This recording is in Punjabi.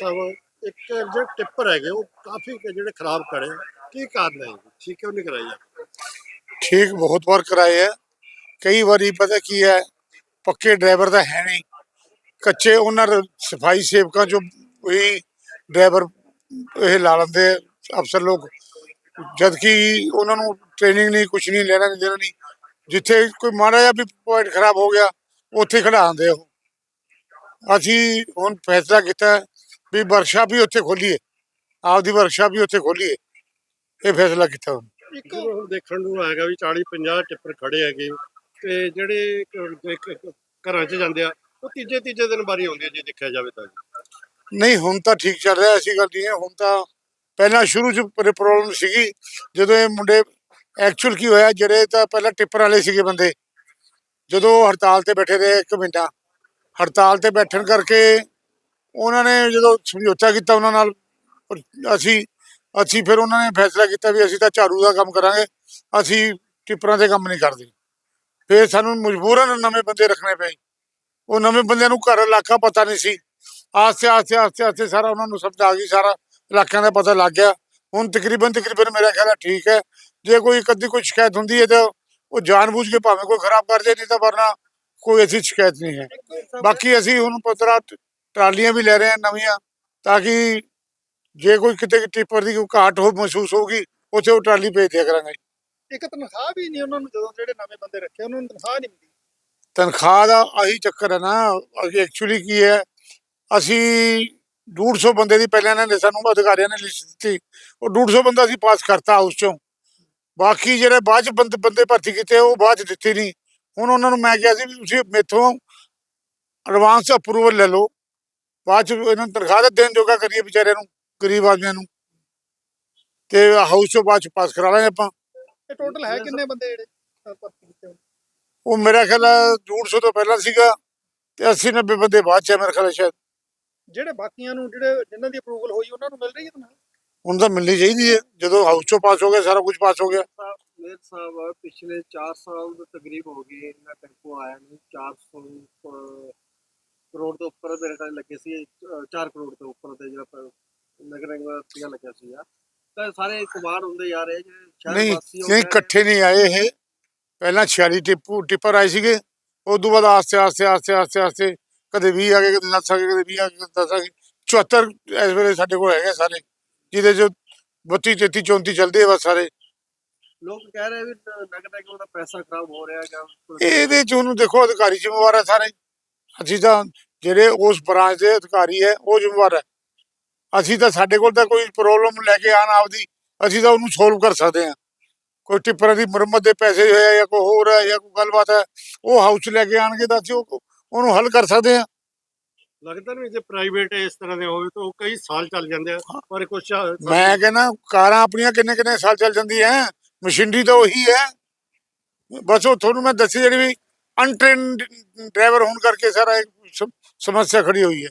ਸਾਹਿਬ ਇੱਕ ਜਿਹੜੇ ਟਿੱਪਰ ਹੈਗੇ, ਉਹ ਕਾਫੀ ਜਿਹੜੇ ਖਰਾਬ ਕਰੇ। ਕੀ ਕਾਰਨ ਹੈ? ਠੀਕ ਕਿਉਂ ਨਹੀਂ ਕਰਾਈ? ਠੀਕ ਬਹੁਤ ਵਾਰ ਕਰਾਏ ਹੈ ਕਈ ਵਾਰੀ ਪਤਾ ਕੀ ਹੈ, ਪੱਕੇ ਡਰਾਈਵਰ ਤਾਂ ਹੈ ਨਹੀਂ। ਕੱਚੇ ਉਹਨਾਂ ਸਫ਼ਾਈ ਸੇਵਕਾਂ ਚੋਂ ਵੀ ਡਰਾਈਵਰ ਇਹ ਲਾ ਲੈਂਦੇ ਅਫਸਰ ਲੋਕ। ਜਦ ਕਿ ਉਹਨਾਂ ਨੂੰ ਟ੍ਰੇਨਿੰਗ ਨਹੀਂ, ਕੁਛ ਨਹੀਂ, ਲੈਣਾ ਨਹੀਂ ਦੇਣਾ ਨਹੀਂ। ਜਿੱਥੇ ਕੋਈ ਮਾੜਾ ਜਿਹਾ ਵੀ ਪੁਆਇੰਟ ਖਰਾਬ ਹੋ ਗਿਆ, ਉੱਥੇ ਖੜਾ ਉਹ। ਅਸੀਂ ਹੁਣ ਫੈਸਲਾ ਕੀਤਾ ਵੀ ਵਰਕਸ਼ਾਪ ਵੀ ਉੱਥੇ ਖੋਲੀਏ। ਆਪਦੀ ਵਰਕਸ਼ਾਪ ਵੀ ਉੱਥੇ ਖੋਲੀਏ। ਇਹ ਫੈਸਲਾ ਕੀਤਾ ਹੁਣ ਇੱਕ ਹੁਣ ਦੇਖਣ ਨੂੰ ਆਏਗਾ ਵੀ 40 50 ਟਿੱਪਰ ਖੜੇ ਹੈਗੇ। ਤੇ ਜਿਹੜੇ ਘਰਾਂ 'ਚ ਜਾਂਦੇ ਆ ਉਹ ਤੀਜੇ ਤੀਜੇ ਦਿਨ ਵਾਰੀ ਆਉਂਦੀ ਹੈ ਜੇ ਦੇਖਿਆ ਜਾਵੇ ਤਾਂ। ਨਹੀਂ ਹੁਣ ਤਾਂ ਠੀਕ ਚੱਲ ਰਿਹਾ ਐਸੀ ਗੱਲ ਨਹੀਂ ਹੈ। ਹੁਣ ਤਾਂ ਪਹਿਲਾਂ ਸ਼ੁਰੂ ਚ ਪ੍ਰੋਬਲਮ ਸੀਗੀ। ਜਦੋਂ ਇਹ ਮੁੰਡੇ ਐਕਚੁਅਲ ਕੀ ਹੋਇਆ ਜਿਹੜੇ ਤਾਂ ਪਹਿਲਾਂ ਟਿੱਪਰ ਵਾਲੇ ਸੀਗੇ ਬੰਦੇ। ਜਦੋਂ ਹੜਤਾਲ ਤੇ ਬੈਠੇ ਰਹੇ ਇੱਕ ਮਹੀਨਾ ਹੜਤਾਲ ਤੇ ਬੈਠਣ ਕਰਕੇ ਉਹਨਾਂ ਨੇ ਜਦੋਂ ਸਮਝੌਤਾ ਕੀਤਾ ਉਹਨਾਂ ਨਾਲ ਅਸੀਂ ਅਸੀਂ ਫਿਰ ਉਹਨਾਂ ਨੇ ਫੈਸਲਾ ਕੀਤਾ ਵੀ ਅਸੀਂ ਤਾਂ ਝਾੜੂ ਦਾ ਕੰਮ ਕਰਾਂਗੇ ਅਸੀਂ ਟਿੱਪਰਾਂ ਦੇ ਕੰਮ ਨਹੀਂ ਕਰਦੇ। ਫਿਰ ਸਾਨੂੰ ਮਜਬੂਰਨ ਨਵੇਂ ਬੰਦੇ ਰੱਖਣੇ ਪਏ। ਉਹ ਨਵੇਂ ਬੰਦਿਆਂ ਨੂੰ ਘਰ ਇਲਾਕਾ ਪਤਾ ਨਹੀਂ ਸੀ। ਆਸਤੇ ਆਸਤੇ ਆਸਤੇ ਆਸਤੇ ਸਾਰਾ ਉਹਨਾਂ ਨੂੰ ਸਮਝ ਆ ਗਈ ਸਾਰਾ ਇਲਾਕਿਆਂ ਦਾ ਪਤਾ ਲੱਗ ਗਿਆ। ਹੁਣ ਤਕਰੀਬਨ ਤਕਰੀਬਨ ਮੇਰਾ ਖਿਆਲ ਹੈ ਠੀਕ ਹੈ। ਜੇ ਕੋਈ ਕਦੀ ਕੋਈ ਸ਼ਿਕਾਇਤ ਹੁੰਦੀ ਹੈ ਤਾਂ ਉਹ ਜਾਣਬੁੱਝ ਕੇ ਭਾਵੇਂ ਕੋਈ ਖਰਾਬ ਕਰ ਦੇ ਨਹੀਂ ਤਾਂ ਵਰਨਾ ਕੋਈ ਐਸੀ ਸ਼ਿਕਾਇਤ ਨਹੀਂ ਹੈ। ਬਾਕੀ ਅਸੀਂ ਹੁਣ ਪੁੱਤਰਾ ਟਰਾਲੀਆਂ ਵੀ ਲੈ ਰਹੇ ਹਾਂ ਨਵੀਆਂ ਤਾਂ ਕਿ ਜੇ ਕੋਈ ਕਿਤੇ ਟਿੱਪਰ ਦੀ ਕੋਈ ਘਾਟ ਹੋ ਮਹਿਸੂਸ ਹੋਊਗੀ ਉੱਥੇ ਉਹ ਟਰਾਲੀ ਭੇਜ ਦਿਆ ਕਰਾਂਗੇ ਇੱਕ ਤਨਖਾਹ ਵੀ ਨਹੀਂ ਉਹਨਾਂ ਨੂੰ ਜਦੋਂ ਜਿਹੜੇ ਨਵੇਂ ਬੰਦੇ ਰੱਖੇ ਉਹਨਾਂ ਨੂੰ ਤਨਖਾਹ ਨਹੀਂ ਮਿਲਦੀ ਤਨਖਾਹ ਦਾ ਆਹੀ ਚੱਕਰ ਹੈ ਨਾ ਐਕਚੁਅਲੀ ਕੀ ਹੈ ਅਸੀਂ 150 ਬੰਦੇ ਦੀ ਪਹਿਲਾਂ ਇਹਨਾਂ ਨੇ ਸਾਨੂੰ ਅਧਿਕਾਰੀਆਂ ਨੇ ਲਿਸਟ ਦਿੱਤੀ ਉਹ 150 ਬੰਦਾ ਅਸੀਂ ਪਾਸ ਕਰਤਾ ਹਾਊਸ ਚੋਂ। ਬਾਕੀ ਜਿਹੜੇ ਬਾਅਦ ਚ ਬੰਦੇ ਬੰਦੇ ਭਰਤੀ ਕੀਤੇ ਉਹ ਬਾਅਦ ਚ ਦਿੱਤੇ ਨਹੀਂ। ਹੁਣ ਉਹਨਾਂ ਨੂੰ ਮੈਂ ਕਿਹਾ ਸੀ ਵੀ ਤੁਸੀਂ ਮੇਥੋਂ ਐਡਵਾਂਸ ਅਪਰੂਵਲ ਲੈ ਲਓ। ਬਾਅਦ ਚ ਇਹਨਾਂ ਨੂੰ ਤਨਖਾਹ ਤਾਂ ਦੇਣ ਜੋਗਾ ਕਰੀਏ ਵਿਚਾਰਿਆਂ ਨੂੰ ਗਰੀਬ ਆਦਮੀਆਂ ਨੂੰ। ਤੇ ਹਾਊਸ ਚੋਂ ਬਾਅਦ ਚ ਪਾਸ ਕਰਾ ਲਾਂਗੇ ਆਪਾਂ। ਇਹ ਟੋਟਲ ਹੈ ਕਿੰਨੇ ਬੰਦੇ ਜਿਹੜੇ ਅਹ, ਭਰਤੀ ਕੀਤੇ ਹੋਏ? ਉਹ ਮੇਰਾ ਖਿਆਲ ਹੈ 150 ਤੋਂ ਪਹਿਲਾਂ ਸੀਗਾ ਤੇ 80 90 ਬੰਦੇ ਬਾਅਦ ਚ ਹੈ ਮੇਰੇ ਖਿਆਲ ਹੈ ਸ਼ਾਇਦ। ਜਿਹੜੇ ਬਾਕੀਆਂ ਨੂੰ ਜਿਹੜੇ ਜਿਨ੍ਹਾਂ ਦੀ ਅਪਰੂਵਲ ਹੋਈ ਉਹਨਾਂ ਨੂੰ ਮਿਲ ਰਹੀ ਹੈ ਤਨਖਾਹ? ਹੁਣ ਤਾਂ ਮਿਲਣੀ ਚਾਹੀਦੀ ਹੈ। ਜਦੋਂ ਹਾਊਸ ਚੋਂ ਪਾਸ ਹੋ ਗਿਆ ਸਾਰਾ ਕੁਝ ਪਾਸ ਹੋ ਗਿਆ। ਮੇਰ ਸਾਹਿਬ ਪਿਛਲੇ 4 ਸਾਲ ਦੇ ਤਕਰੀਬ ਹੋ ਗਏ ਇਹਨਾਂ ਟੈਂਪੋ ਆਇਆ ਨੂੰ 400 ਅਹ, ਕਰੋੜ ਤੋਂ ਉੱਪਰ ਮੇਰੇ ਖਿਆਲ ਲੱਗੇ ਸੀ 4 ਕਰੋੜ ਤੋਂ ਉੱਪਰ ਦੇ ਜਿਹੜਾ ਨਗਰ ਨਿਗਮ ਦਾ ਲੱਗਿਆ ਸੀ ਤਾਂ ਸਾਰੇ ਕੁਮਾਰ ਹੁੰਦੇ ਜਾ ਰਹੇ ਜਿਹੜੇ ਸ਼ਹਿਰ ਵਾਸੀ ਨਹੀਂ। ਇਕੱਠੇ ਨਹੀਂ ਆਏ ਇਹ। ਪਹਿਲਾਂ 46 ਟਿੱਪੂ ਟਿੱਪਰ ਆਏ ਸੀਗੇ ਉਸ ਤੋਂ ਬਾਅਦ ਆਸਤੇ ਆਸਤੇ ਆਸਤੇ ਆਸਤੇ ਆਸਤੇ ਕਦੇ 20 ਆ ਗਏ ਕਦੇ 10 ਆ ਗਏ ਕਦੇ 20 ਆ ਗਏ ਕਦੇ 10 ਆ ਗਏ। 74 ਇਸ ਵੇਲੇ ਸਾਡੇ ਕੋਲ ਹੈਗੇ ਸਾਰੇ ਜਿਹਦੇ ਚ 32 33 34 ਚੱਲਦੇ ਆ ਬਸ ਸਾਰੇ। ਲੋਕ ਕਹਿ ਰਹੇ ਵੀ ਨਗਰ ਨਿਗਮ ਦਾ ਪੈਸਾ ਖਰਾਬ ਹੋ ਰਿਹਾ ਹੈਗਾ ਇਹਦੇ ਚ ਉਹਨੂੰ ਦੇਖੋ ਅਧਿਕਾਰੀ ਜ਼ਿੰਮੇਵਾਰ ਸਾਰੇ। ਅਸੀਂ ਤਾਂ ਜਿਹੜੇ ਉਸ ਬ੍ਰਾਂਚ ਦੇ ਅਧਿਕਾਰੀ ਹੈ ਉਹ ਜ਼ਿੰਮੇਵਾਰ ਹੈ। ਅਸੀਂ ਤਾਂ ਸਾਡੇ ਕੋਲ ਤਾਂ ਕੋਈ ਪ੍ਰੋਬਲਮ ਲੈ ਕੇ ਆਣ ਆਪਦੀ ਅਸੀਂ ਤਾਂ ਉਹਨੂੰ ਸੋਲਵ ਕਰ ਸਕਦੇ ਹਾਂ। ਕੋਈ ਟਿੱਪਰਾਂ ਦੀ ਮੁਰੰਮਤ ਦੇ ਪੈਸੇ ਹੋਇਆ ਜਾਂ ਕੋਈ ਹੋਰ ਹੈ ਜਾਂ ਕੋਈ ਗੱਲਬਾਤ ਹੈ ਉਹ ਹਾਊਸ ਲੈ ਕੇ ਆਣਗੇ ਤਾਂ ਅਸੀਂ ਉਹ- ਉਹਨੂੰ ਹੱਲ ਕਰ ਸਕਦੇ ਹਾਂ। ਲੱਗਦਾ ਨਹੀਂ ਜੇ ਪ੍ਰਾਈਵੇਟ ਇਸ ਤਰ੍ਹਾਂ ਦੇ ਹੋਵੇ ਤਾਂ ਉਹ ਕਈ ਸਾਲ ਚੱਲ ਜਾਂਦੇ ਆ ਪਰ ਕੁਛ ਮੈਂ ਕਹਿੰਦਾ ਕਾਰਾਂ ਆਪਣੀਆਂ ਕਿੰਨੇ ਕਿੰਨੇ ਸਾਲ ਚੱਲ ਜਾਂਦੀਆਂ ਮਸ਼ੀਨਰੀ ਤਾਂ ਉਹੀ ਹੈ। ਬਸ ਉਹ ਤੁਹਾਨੂੰ ਮੈਂ ਦੱਸੀ ਜਿਹੜੀ ਵੀ ਅਨਟ੍ਰੇਨਡ ਡਰਾਈਵਰ ਹੋਣ ਕਰਕੇ ਸਾਰਾ ਸਮੱਸਿਆ ਖੜੀ ਹੋਈ ਹੈ।